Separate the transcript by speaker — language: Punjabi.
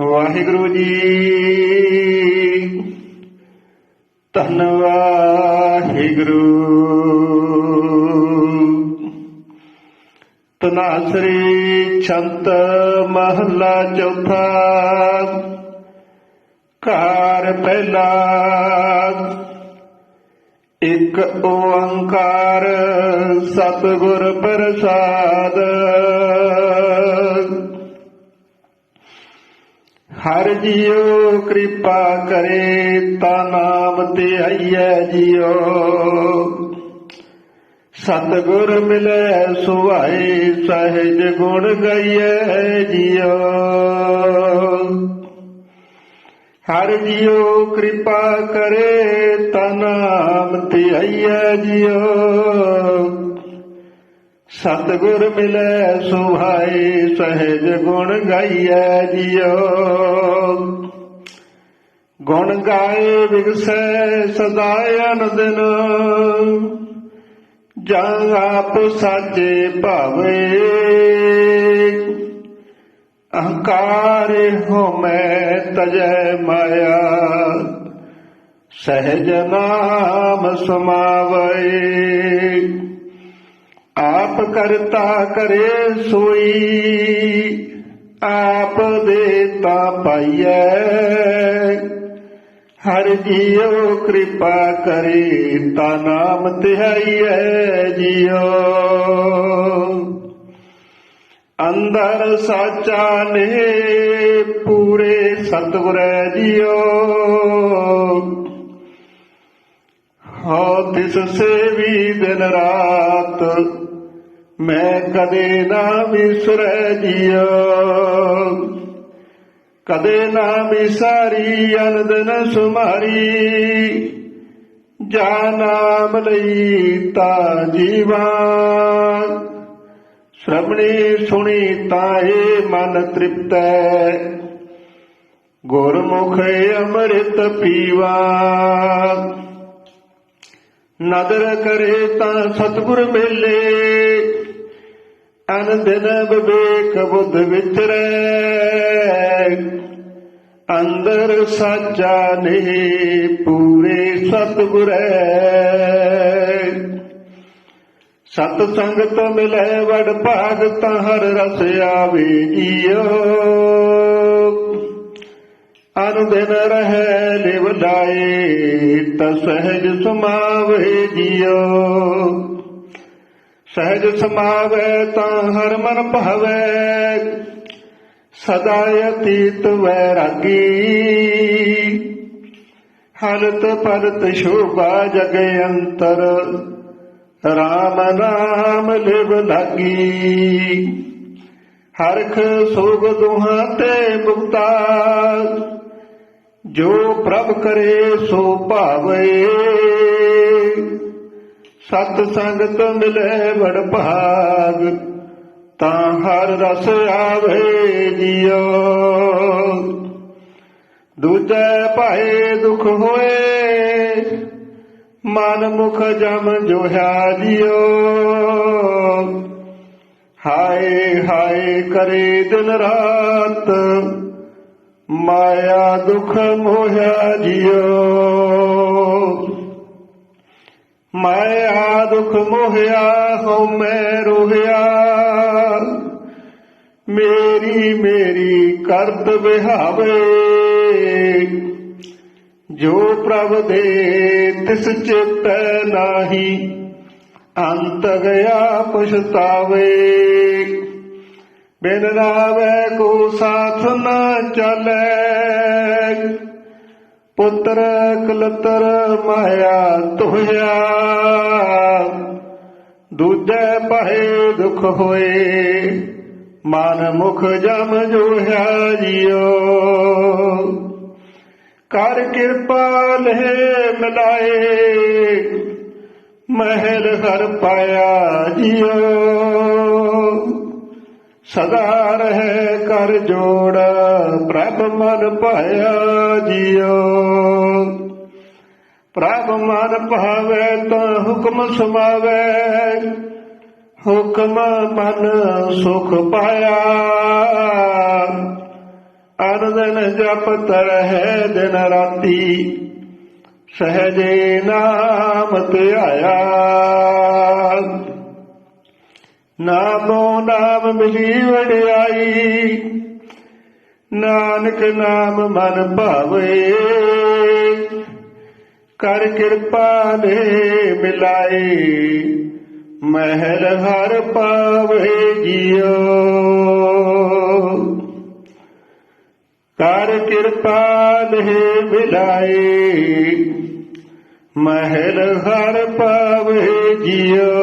Speaker 1: ਵਾਹਿਗੁਰੂ ਜੀ। ਧੰਨ ਵਾਹਿਗੁਰੂ। ਤਨਾਸਰੀ ਛੰਤ ਮਹਲਾ ਚੌਥਾ। ਘਰ ਪਹਿਲਾ। ਇਕ ਓੰਕਾਰ ਸਤਿਗੁਰ ਪ੍ਰਸਾਦ। ਹਰ ਜੀਉ ਕਿਰਪਾ ਕਰੇ, ਤਾ ਨਾਮ ਤੇ ਆਈਐ ਜੀਉ। ਸਤਿਗੁਰ ਮਿਲੈ, ਸੁਭਾਏ ਸਹਿਜ ਗੁਣ ਗਾਈਐ ਜੀਉ। ਹਰ ਜੀਉ ਕਿਰਪਾ ਕਰੇ, ਤਾ ਨਾਮ ਤੇ ਆਈਐ ਜੀਉ। ਸਤਿਗੁਰ ਮਿਲੈ ਸੁਹਾਈ ਸਹਿਜ ਗੁਣ ਗਾਈਐ ਜੀਉ ਗੁਣ ਗਾਏ ਵਿਗਸੈ ਸਦਾ ਅਨੰਦਨ। ਜਾਂ ਆਪ ਸਾਚੇ ਭਾਵੇ। ਅਹੰਕਾਰ ਹੋਮੈ ਤਜੈ ਮਾਇਆ। ਸਹਿਜ ਨਾਮ ਸਮਾਵੈ। ਆਪ ਕਰਤਾ ਕਰੇ ਸੋਈ, ਆਪ ਦੇਤਾ ਪਾਈਐ। ਹਰ ਜੀਉ ਕਿਰਪਾ ਕਰੇ, ਤਾ ਨਾਮ ਧਿਆਈਐ ਜੀਉ। ਅੰਦਰ ਸਾਚਾ ਨੇ, ਪੂਰੇ ਸਤਿਗੁਰੈ ਜੀਉ। ਹੋ ਤਿਸ ਸੇਵੀ ਦਿਨ ਰਾਤ ਮੈਂ ਕਦੇ ਨਾ ਵਿਸਰੈ ਜੀਉ ਕਦੇ ਨਾ ਵਿਸਾਰੀ ਅਨੰਦਨ ਸੁਮਾਰੀ। ਜਾ ਨਾਮ ਲਈ ਤਾ ਜੀਵਾ। ਸ਼ਰਮਣੀ ਸੁਣੀ ਤਾਏ ਮਨ ਤ੍ਰਿਪਤੈ। ਗੁਰਮੁਖ ਅੰਮ੍ਰਿਤ ਪੀਵਾ। ਨਦਰ ਕਰੇ ਤਾਂ ਸਤਿਗੁਰ ਮੇਲੇ। ਅਨ ਵਿਵੇਕ ਬੁੱਧ ਵਿਚਰੈ। ਅੰਦਰ ਸਾਚਾ ਨੇ ਪੂਰੇ ਸਤਿਗੁਰੈ। ਸਤ ਸੰਗਤ ਮਿਲੇ, ਵਡ ਭਾਗ ਤਾਂ ਹਰ ਰਸ ਆਵੇ ਜੀਓ ਅਨੁਦਿਨ ਰਹਿ ਲਿਵ ਲਾਏ, ਤ ਸਹਿਜ ਸਮਾਵੇ ਜੀਓ। ਸਹਿਜ ਸਮਾਵੇ ਤਾਂ ਹਰ ਮਨ ਭਾਵੇ, ਸਦਾ ਅਤੀਤ ਵੈਰਾਗੀ। ਹਲਤ ਪਲਤ ਸ਼ੋਭਾ ਜਗ ਅੰਤਰ, ਰਾਮ ਨਾਮ ਲਿਵ ਲਾਗੀ। ਹਰਖ ਸੋਗ ਦੁਹਾਂ ਤੇ ਮੁਕਤਾ ਜੋ ਪ੍ਰਭ ਕਰੇ ਸੋ ਭਾਵੇ। ਸਤ ਸੰਗਤ ਮਿਲੇ ਬੜ ਭਾਗ, ਤਾਂ ਹਰ ਰਸ ਆਵੇ ਜੀਓ। ਦੂਜੇ ਭਾਏ ਦੁਖ ਹੋਏ, ਮਨ ਮੁਖ ਜਮ ਜੋਹਿਆ ਜੀਓ। ਹਾਏ ਹਾਏ ਕਰੇ ਦਿਨ ਰਾਤ ਮਾਇਆ ਦੁਖ ਮੋਹਿਆ ਜੀਓ। ਮਾਇਆ ਦੁਖ ਮੋਹਿਆ ਹਉ ਮੈਂ ਰੋਹਿਆ। ਮੇਰੀ ਮੇਰੀ ਕਰਤ ਵਿਹਾਵੇ ਜੋ ਪ੍ਰਭ ਦੇ ਤਿਸ ਚਿਤ ਨਾਹੀ, ਅੰਤ ਗਿਆ ਪਛਤਾਵੇ। ਬਿਨ ਰਾਵੇ ਕੋ ਸਾਥ ਨਾ ਚੱਲੇ। ਪੁੱਤਰ ਕਲਤਰ ਮਾਇਆ ਤੋਹਿਆ ਦੂਜੇ ਪਹਿ ਦੁਖ ਹੋਏ। ਮਨ ਮੁਖ ਜਮ ਜੋਹਿਆ ਜੀਓ। ਕਰ ਕਿਰਪਾ ਲਹਿ ਮਿਲਾਏ। ਮਹਿਲ ਹਰ ਪਾਇਆ ਜੀਓ। ਸਦਾ ਰਹਿ ਕਰ ਜੋੜ, ਪ੍ਰਭ ਮਨ ਪਾਇਆ ਜੀਓ। ਪ੍ਰਭ ਮਨ ਭਾਵੇ ਤਾਂ ਹੁਕਮ ਸਮਾਵੇ, ਹੁਕਮ ਮਨ ਸੁਖ ਪਾਇਆ। ਅਨ ਦਿਨ ਜਪਤ ਰਹਿ ਦਿਨ ਰਾਤੀ, ਸਹਜੇ ਨਾਮ ਧਿਆਇਆ। ਨਾਮੋ ਨਾਮ ਮਿਲੀ ਵਡਿਆਈ ਨਾਨਕ ਨਾਮ ਮਨ ਭਾਵੇ। ਕਰ ਕਿਰਪਾ ਨੇ ਮਿਲਾਏ ਮਹਿਲ ਹਰ ਪਾਵੇ ਜੀਓ। ਕਰ ਕਿਰਪਾ ਨੇ ਮਿਲਾਏ ਮਹਿਲ ਹਰ ਪਾਵੇ ਜੀਓ।